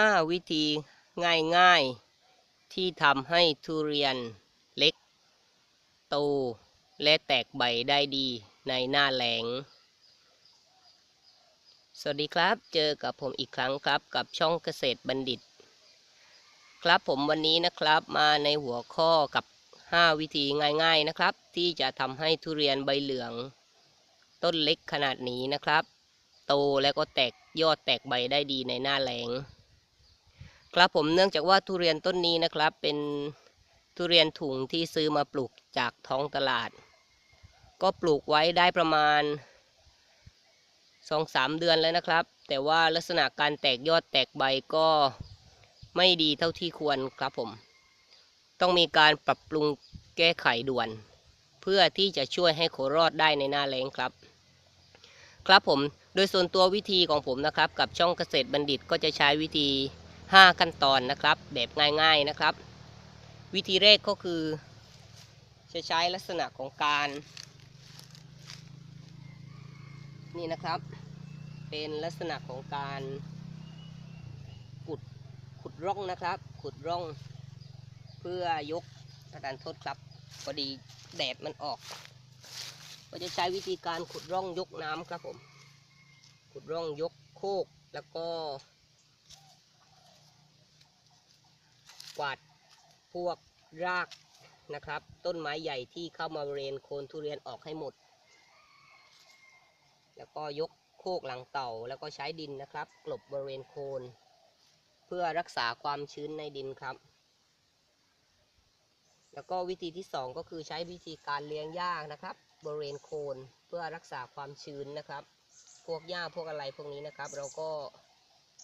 5 วิธีง่ายๆ ที่ทำให้ทุเรียนเล็ก โต และแตกใบได้ดีในหน้าแหลง สวัสดีครับ เจอกับผมอีกครั้งครับกับช่องเกษตรบัณฑิต ครับผมวันนี้นะครับมาในหัวข้อกับ 5 วิธีง่ายๆนะครับ ที่จะทำให้ทุเรียนใบเหลือง ต้นเล็กขนาดนี้นะครับ โตแล้วก็แตกยอดแตกใบได้ดีในหน้าแหลง ครับผมเนื่องจากว่าทุเรียนต้นนี้นะครับเป็นทุเรียนถุงที่ซื้อมาปลูกจากท้องตลาด ก็ปลูกไว้ได้ประมาณสองสามเดือนแล้วนะครับ แต่ว่าลักษณะการแตกยอดแตกใบก็ไม่ดีเท่าที่ควรครับผม ต้องมีการปรับปรุงแก้ไขด่วน เพื่อที่จะช่วยให้โครอดได้ในหน้าแล้งครับ ครับผมโดยส่วนตัววิธีของผมนะครับ กับช่องเกษตรบัณฑิตก็จะใช้วิธี 5 ขั้นตอนนะครับ แบบง่ายๆนะครับ วิธีแรกก็คือ จะใช้ลักษณะของการ นี่นะครับ เป็นลักษณะของการขุดขุดร่องนะครับ ขุดร่อง เพื่อยกประทานโทษครับพอดีแดดมันออก ก็จะใช้วิธีการขุดร่องยกน้ำครับผม ขุดร่องยกโคกแล้วก็ กวาดพวกรากนะครับ ต้นไม้ใหญ่ที่เข้ามาบริเวณโคนทุเรียนออกให้หมด แล้วก็ยกโคกหลังเต่าแล้วก็ใช้ดินนะครับ กลบบริเวณโคน เพื่อรักษาความชื้นในดินครับ แล้วก็วิธีที่สองก็คือใช้วิธีการเลี้ยงหญ้านะครับ บริเวณโคนเพื่อรักษาความชื้นนะครับ พวกหญ้าพวกอะไรพวกนี้นะครับ เราก็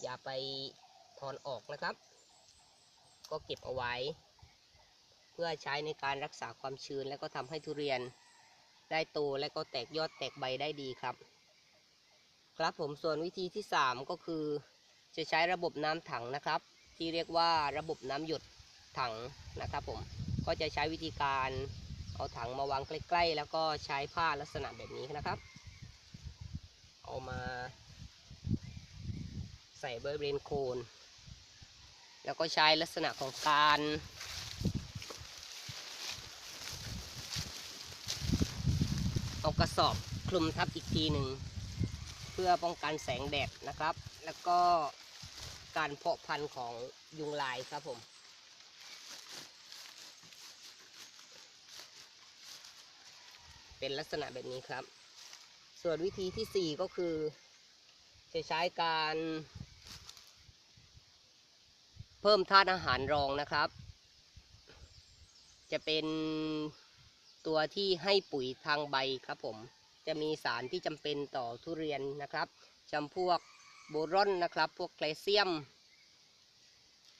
อย่าไปถอนออกนะครับ ก็เก็บเอาไว้ เพื่อใช้ในการรักษาความชื้นและก็ทำให้ทุเรียนได้โตและก็แตกยอดแตกใบได้ดีครับ ครับผมส่วนวิธีที่ 3 ก็คือ จะใช้ระบบน้ำถังนะครับ ที่เรียกว่าระบบน้ำหยดถังนะครับผมก็จะใช้วิธีการเอาถังมาวางใกล้ ๆ แล้วก็ใช้ผ้าลักษณะแบบนี้นะครับ เอามาใส่บริเวณโคน แล้วก็ใช้ลักษณะของการเอากระสอบคลุมทับอีกทีหนึ่งเพื่อป้องกันแสงแดดนะครับ แล้วก็การเพาะพันธุ์ของยุงลายครับผมเป็นลักษณะแบบนี้ครับ ส่วนวิธีที่ 4 ก็คือ จะใช้การ เพิ่มธาตุอาหารรองนะครับ จะเป็นตัวที่ให้ปุ๋ยทางใบครับผม จะมีสารที่จำเป็นต่อทุเรียนนะครับจำพวกโบรอนนะครับ พวกแคลเซียม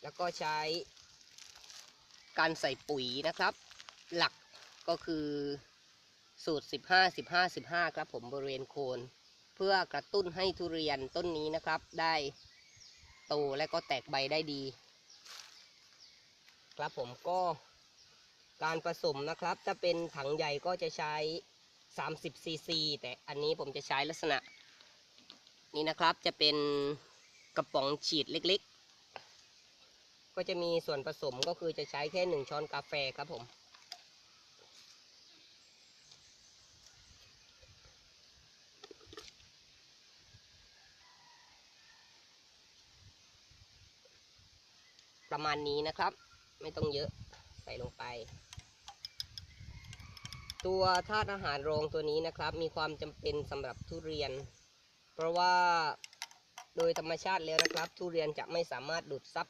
แล้วก็ใช้การใส่ปุ๋ยนะครับ หลักก็คือสูตร 15 15 15 ครับผมบริเวณโคนเพื่อกระตุ้นให้ทุเรียนต้นนี้นะครับ ได้โตและก็แตกใบได้ดี ครับผมก็การผสมนะครับ ถ้าเป็นถังใหญ่ก็จะใช้ 30ซีซีแต่อันนี้ผมจะใช้ลักษณะ นี่นะครับจะเป็นกระป๋องฉีดเล็กๆ ก็จะมีส่วนผสมก็คือจะใช้แค่หนึ่งช้อนกาแฟครับผมประมาณนี้นะครับ ไม่ต้องเยอะใส่ลงไป ตัวธาตุอาหารรองตัวนี้นะครับ มีความจำเป็นสำหรับทุเรียน เพราะว่าโดยธรรมชาติแล้วนะครับ ทุเรียนจะไม่สามารถดูดซับ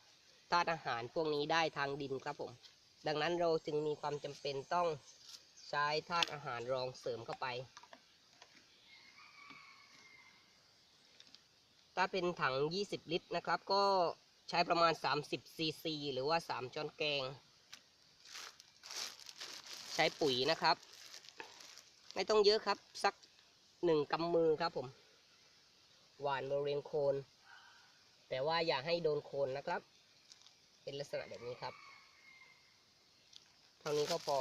ธาตุอาหารพวกนี้ได้ทางดินครับผม ดังนั้นเราจึงมีความจำเป็นต้องใช้ธาตุอาหารรองเสริมเข้าไป ถ้าเป็นถัง 20 ลิตรนะครับ ก็ ใช้ประมาณ 30ซีซีหรือว่า 3ช้อนแกง ใช้ปุ๋ยนะครับ ไม่ต้องเยอะครับ สักหนึ่งกำมือครับผม หวานบริเวณโคน แต่ว่าอย่าให้โดนโคนนะครับ เป็นลักษณะแบบนี้ครับ เท่านี้ก็พอ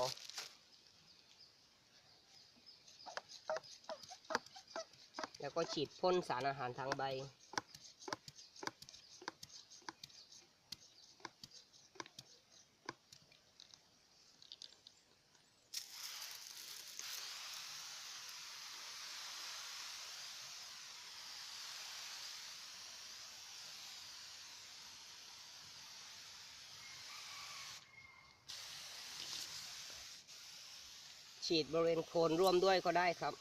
แล้วก็ฉีดพ่นสารอาหารทางใบ ฉีดบริเวณโคนร่วมด้วยก็ได้ครับ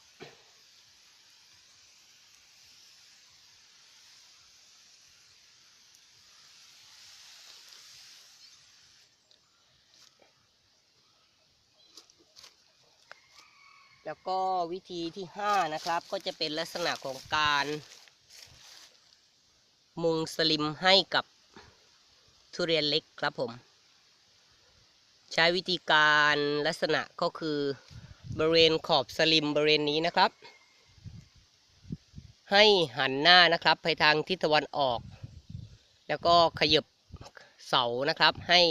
แล้วก็วิธีที่ห้านะครับ ก็จะเป็นลักษณะของการ มุงสลิมให้กับทุเรียนเล็กครับผม ใช้วิธีการลักษณะก็คือบริเวณขอบสลิมบริเวณนี้นะครับ ให้หันหน้านะครับไปทางทิศตะวันออก แล้วก็ขยับเสานะครับ ให้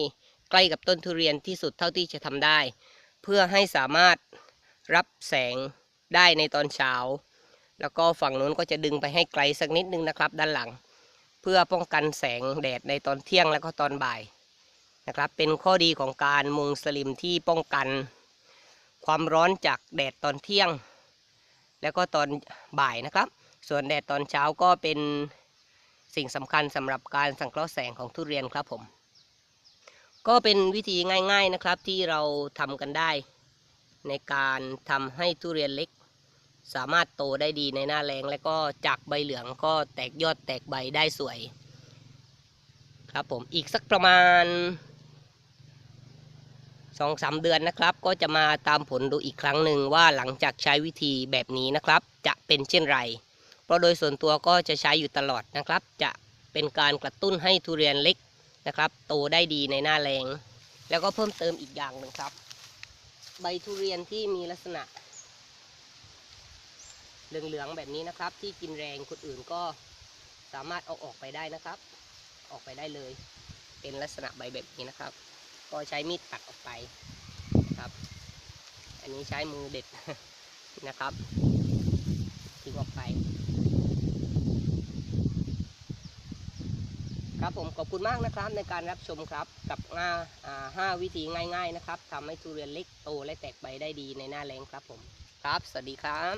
ใกล้กับต้นทุเรียนที่สุดเท่าที่จะทำได้ เพื่อให้สามารถรับแสงได้ในตอนเช้า แล้วก็ฝั่งนู้นก็จะดึงไปให้ไกลสักนิดนึงนะครับ ด้านหลัง เพื่อป้องกันแสงแดดในตอนเที่ยงแล้วก็ตอนบ่าย นะครับ เป็นข้อดีของการมุงสลิมที่ป้องกัน ความร้อนจากแดดตอนเที่ยง แล้วก็ตอนบ่ายนะครับ ส่วนแดดตอนเช้าก็เป็นสิ่งสำคัญสำหรับการสังเคราะห์แสงของทุเรียนครับผม ก็เป็นวิธีง่าย ๆนะครับที่เราทำกันได้ ในการทำให้ทุเรียนเล็ก สามารถโตได้ดีในหน้าแรงและก็จากใบเหลืองก็แตกยอดแตกใบได้สวยครับผมอีกสักประมาณ สองสามเดือนนะครับ ก็จะมาตามผลดูอีกครั้งหนึ่งว่าหลังจากใช้วิธีแบบนี้นะครับ จะเป็นเช่นไร เพราะโดยส่วนตัวก็จะใช้อยู่ตลอดนะครับ จะเป็นการกระตุ้นให้ทุเรียนเล็กนะครับ โตได้ดีในหน้าแรงแล้วก็เพิ่มเติมอีกอย่างหนึ่งครับ ใบทุเรียนที่มีลักษณะ เหลืองๆแบบนี้นะครับ ที่กินแรงคนอื่นก็สามารถเอาออกไปได้นะครับ ออกไปได้เลย เป็นลักษณะใบแบบนี้นะครับ ก็ใช้มีดตัดออกไปนะครับ อันนี้ใช้มือเด็ดนะครับทิ้งออกไป ครับผมขอบคุณมากนะครับในการรับชมครับกับห้าอ่าห้าวิธีง่ายๆนะครับทำให้ทุเรียนเล็กโตและแตกใบได้ดีในหน้าแรงครับผม ครับ สวัสดีครับ